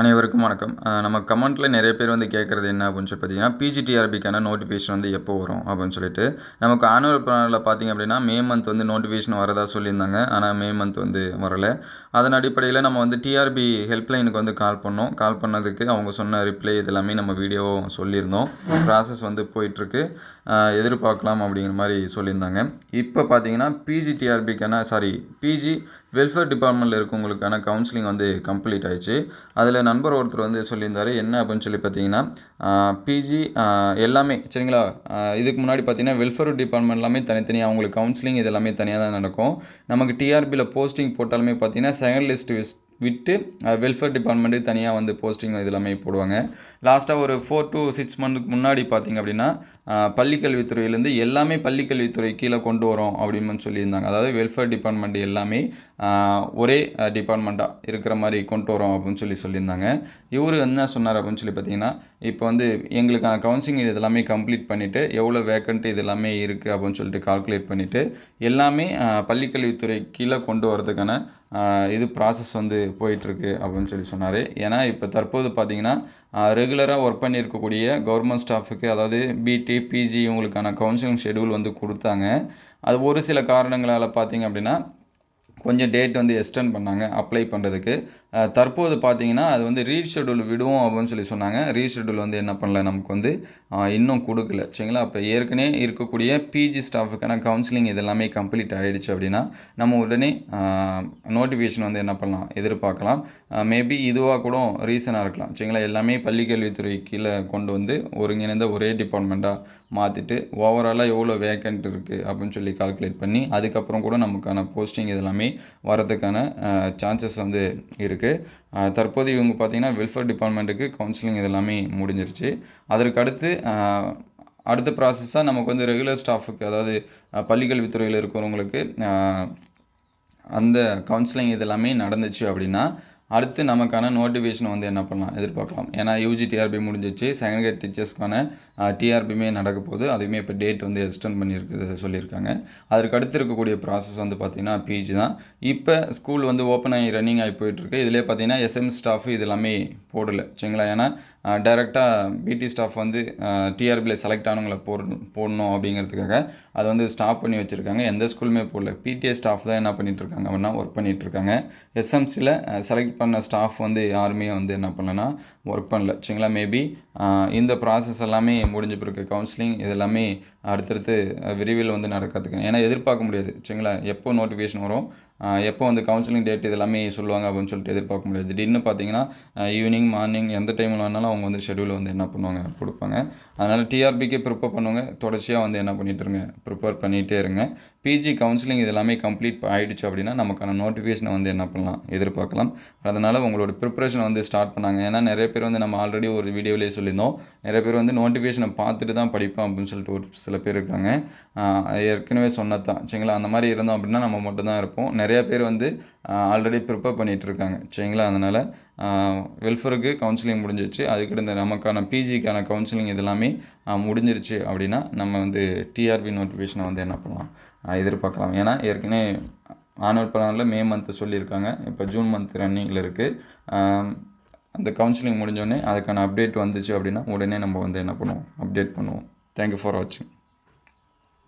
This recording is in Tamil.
அனைவருக்கும் வணக்கம். நம்ம கமெண்ட்டில் நிறைய பேர் வந்து கேட்குறது என்ன அப்படின்னு சொல்லி பார்த்தீங்கன்னா பிஜிடிஆர்பிக்கான நோட்டிஃபிகேஷன் வந்து எப்போ வரும் அப்படின்னு சொல்லிட்டு. நமக்கு ஆனுவல் பிளானில் பார்த்தீங்க அப்படின்னா மே மந்த் வந்து நோட்டிஃபிகேஷன் வரதா சொல்லியிருந்தாங்க. ஆனால் மே மந்த் வந்து வரலை. அதன் அடிப்படையில் நம்ம வந்து டிஆர்பி ஹெல்ப்லைனுக்கு வந்து கால் பண்ணோம். கால் பண்ணதுக்கு அவங்க சொன்ன ரிப்ளை இதெல்லாமே நம்ம வீடியோ சொல்லியிருந்தோம். ப்ராசஸ் வந்து போயிட்டுருக்கு எதிர்பார்க்கலாம் அப்படிங்கிற மாதிரி சொல்லியிருந்தாங்க. இப்போ பார்த்தீங்கன்னா பிஜிடிஆர்பிக்கான சாரி பிஜி வெல்ஃபேர் டிபார்ட்மெண்ட்டில் இருக்கவங்களுக்கான கவுன்சிலிங் வந்து கம்ப்ளீட் ஆயிடுச்சு. அதில் நண்பர் ஒருத்தர் வந்து சொல்லியிருந்தார் என்ன அப்படின்னு சொல்லி பார்த்தீங்கன்னா பிஜி எல்லாமே சரிங்களா? இதுக்கு முன்னாடி பார்த்தீங்கன்னா வெல்ஃபேர் டிபார்ட்மெண்ட் எல்லாமே தனித்தனியாக அவங்களுக்கு கவுன்சிலிங் இது எல்லாமே தனியாக தான் நடக்கும். நமக்கு டிஆர்பியில் போஸ்டிங் போட்டாலுமே பார்த்தீங்கன்னா செகண்ட் லிஸ்ட் விட்டு வெல்ஃபேர் டிபார்ட்மெண்ட்டு தனியாக வந்து போஸ்டிங் இது எல்லாமே போடுவாங்க லாஸ்ட்டாக ஒரு ஃபோர் டு சிக்ஸ் மந்த்துக்கு முன்னாடி பார்த்திங்க அப்படின்னா பள்ளிக்கல்வித்துறையிலேருந்து எல்லாமே பள்ளிக்கல்வித்துறை கீழே கொண்டு வரோம் அப்படின்னு சொல்லியிருந்தாங்க. அதாவது வெல்ஃபேர் டிபார்ட்மெண்ட் எல்லாமே ஒரே டிபார்ட்மெண்ட்டாக இருக்கிற மாதிரி கொண்டு வரோம் அப்படின்னு சொல்லி சொல்லியிருந்தாங்க. இவர் என்ன சொன்னார் அப்படின்னு சொல்லி பார்த்தீங்கன்னா இப்போ வந்து எங்களுக்கான கவுன்சிலிங் இது எல்லாமே கம்ப்ளீட் பண்ணிவிட்டு எவ்வளோ வேக்கண்ட் இது எல்லாமே இருக்குது அப்படின்னு சொல்லிட்டு கால்குலேட் பண்ணிவிட்டு எல்லாமே பள்ளிக்கல்வித்துறை கீழே கொண்டு வரதுக்கான இது ப்ராசஸ் வந்து போயிட்டுருக்கு அப்படின்னு சொல்லி சொன்னார். ஏன்னா இப்போ தற்போது பார்த்தீங்கன்னா ரெகுலராக ஒர்க் பண்ணியிருக்கக்கூடிய கவர்மெண்ட் ஸ்டாஃபுக்கு அதாவது பிடி பிஜி இவங்களுக்கான கவுன்சிலிங் ஷெடியூல் வந்து கொடுத்தாங்க. அது ஒரு சில காரணங்களால் பார்த்தீங்க அப்படின்னா கொஞ்சம் டேட் வந்து எக்ஸ்டெண்ட் பண்ணாங்க அப்ளை பண்ணுறதுக்கு தற்போது பார்த்தீங்கன்னா அது வந்து ரீஷெடியூல் விடுவோம் அப்படின்னு சொல்லி சொன்னாங்க. ரீஷெடியூல் வந்து என்ன பண்ணல நமக்கு வந்து இன்னும் கொடுக்கல. சரிங்களா? அப்போ ஏற்கனவே இருக்கக்கூடிய பிஜி ஸ்டாஃபுக்கான கவுன்சிலிங் இதெல்லாமே கம்ப்ளீட் ஆகிடுச்சு அப்படின்னா நம்ம உடனே நோட்டிஃபிகேஷன் வந்து என்ன பண்ணலாம்? எதிர்பார்க்கலாம். மேபி இதுவாக கூட ரீசனாக இருக்கலாம். சரிங்களா? எல்லாமே பள்ளிக்கல்வித்துறை கீழே கொண்டு வந்து ஒருங்கிணைந்த ஒரே டிபார்ட்மெண்ட்டாக மாற்றிட்டு ஓவராலாக எவ்வளோ வேக்கண்ட் இருக்குது அப்படின்னு சொல்லி கால்குலேட் பண்ணி அதுக்கப்புறம் கூட நமக்கான போஸ்டிங் இதெல்லாமே வரதுக்கான சான்சஸ் வந்து இருக்குது தற்போது இவங்க பார்த்திங்கன்னா வெல்ஃபேர் டிபார்ட்மெண்ட்டுக்கு கவுன்சிலிங் இதெல்லாமே முடிஞ்சிருச்சு. அதற்கு அடுத்து அடுத்த ப்ராசஸாக நமக்கு வந்து ரெகுலர் ஸ்டாஃபுக்கு அதாவது பள்ளிக்கல்வித்துறையில் இருக்கிறவங்களுக்கு அந்த கவுன்சிலிங் இதெல்லாமே நடந்துச்சு அப்படின்னா அடுத்து நமக்கான நோட்டிஃபிகேஷன் வந்து என்ன பண்ணலாம்? எதிர்பார்க்கலாம். ஏன்னா யூஜி டிஆர்பி முடிஞ்சிச்சு. செகண்ட் கிரேட் டீச்சர்ஸ்க்கான டிஆர்பியுமே நடக்க போகுது. அதுவுமே இப்போ டேட் வந்து எக்ஸ்டெண்ட் பண்ணியிருக்கிறது சொல்லியிருக்காங்க. அதற்கு அடுத்து இருக்கக்கூடிய ப்ராசஸ் வந்து பார்த்திங்கன்னா பிஜி தான். இப்போ ஸ்கூல் வந்து ஓப்பன் ஆகி ரன்னிங் ஆகி போயிட்டுருக்கு இதிலே பார்த்தீங்கன்னா எஸ்எம் ஸ்டாஃப் இது எல்லாமே போடலை. சரிங்களா? ஏன்னா டைரெக்டாக பிடி ஸ்டாஃப் வந்து டிஆர்பியில் செலக்ட் ஆனவங்களை போடணும் போடணும் அப்படிங்கிறதுக்காக அதை வந்து ஸ்டாப் பண்ணி வச்சுருக்காங்க. எந்த ஸ்கூலுமே போடல. பிடிஏ ஸ்டாஃப் தான் என்ன பண்ணிகிட்ருக்காங்க இருக்காங்க அப்படின்னா ஒர்க் பண்ணிகிட்ருக்காங்க இருக்காங்க. எஸ்எம்சியில் செலக்ட் பண்ண ஸ்டாஃப் வந்து யாருமே வந்து என்ன பண்ணலன்னா ஒர்க் பண்ணல. சரிங்களா? மேபி இந்த ப்ராசஸ் எல்லாமே முடிஞ்ச பிறகு கவுன்சிலிங் இது எல்லாமே அடுத்தடுத்து விரிவில் விரைவில் வந்து நடக்கிறதுக்கு ஏன்னா எதிர்பார்க்க முடியாது. சரிங்களா? எப்போ நோட்டிஃபிகேஷன் வரும்? எப்போ வந்து கவுன்சிலிங் டேட் இதெல்லாமே சொல்லுவாங்க அப்படின்னு சொல்லிட்டு எதிர்பார்க்க முடியாது. திடீர்னு பார்த்தீங்கன்னா ஈவினிங் மார்னிங் எந்த டைமில் வேணாலும் அவங்க வந்து ஷெடியூல் வந்து என்ன பண்ணுவாங்க கொடுப்பாங்க. அதனால் டிஆர்பிக்கு ப்ரிப்பேர் பண்ணுவாங்க தொடர்ச்சியாக வந்து என்ன பண்ணிகிட்டு இருங்க. ப்ரிப்பேர் பண்ணிகிட்டே இருங்க. பிஜி கவுன்சிலிங் இது எல்லாமே கம்ப்ளீட் ஆகிடுச்சு அப்படின்னா நமக்கான நோட்டிஃபிகேஷனை வந்து என்ன பண்ணலாம் எதிர்பார்க்கலாம். அதனால் உங்களோட ப்ரிப்பரேஷனை வந்து ஸ்டார்ட் பண்ணாங்க. ஏன்னா நிறைய பேர் வந்து நம்ம ஆல்ரெடி ஒரு வீடியோலேயே சொல்லியிருந்தோம். நிறைய பேர் வந்து நோட்டிஃபிகேஷனை பார்த்துட்டு தான் படிப்போம் அப்படின்னு சொல்லிட்டு ஒரு சில பேர் இருக்காங்க. ஏற்கனவே சொன்னது தான் சரிங்களா? அந்த மாதிரி இருந்தோம் அப்படின்னா நம்ம மட்டும் தான் இருப்போம். நிறைய பேர் வந்து ஆல்ரெடி ப்ரிப்பேர் பண்ணிகிட்டு இருக்காங்க. சரிங்களா? அதனால் வெல்ஃபருக்கு கவுன்சிலிங் முடிஞ்சிருச்சு. அதுக்கிட்ட இந்த நமக்கான பிஜிக்கான கவுன்சிலிங் இதெல்லாமே முடிஞ்சிருச்சு அப்படின்னா நம்ம வந்து டிஆர்பி நோட்டிஃபிகேஷனை வந்து என்ன பண்ணலாம்? எதிர்பார்க்கலாம். ஏன்னா ஏற்கனவே ஆனுவல் பிளானில் மே மந்த்து சொல்லியிருக்காங்க. இப்போ ஜூன் மந்த் ரன்னிங்கில் இருக்குது அந்த கவுன்சிலிங் முடிஞ்சோடனே அதுக்கான அப்டேட் வந்துச்சு அப்படின்னா உடனே நம்ம வந்து என்ன பண்ணுவோம்? அப்டேட் பண்ணுவோம். தேங்க்யூ ஃபார் வாட்சிங்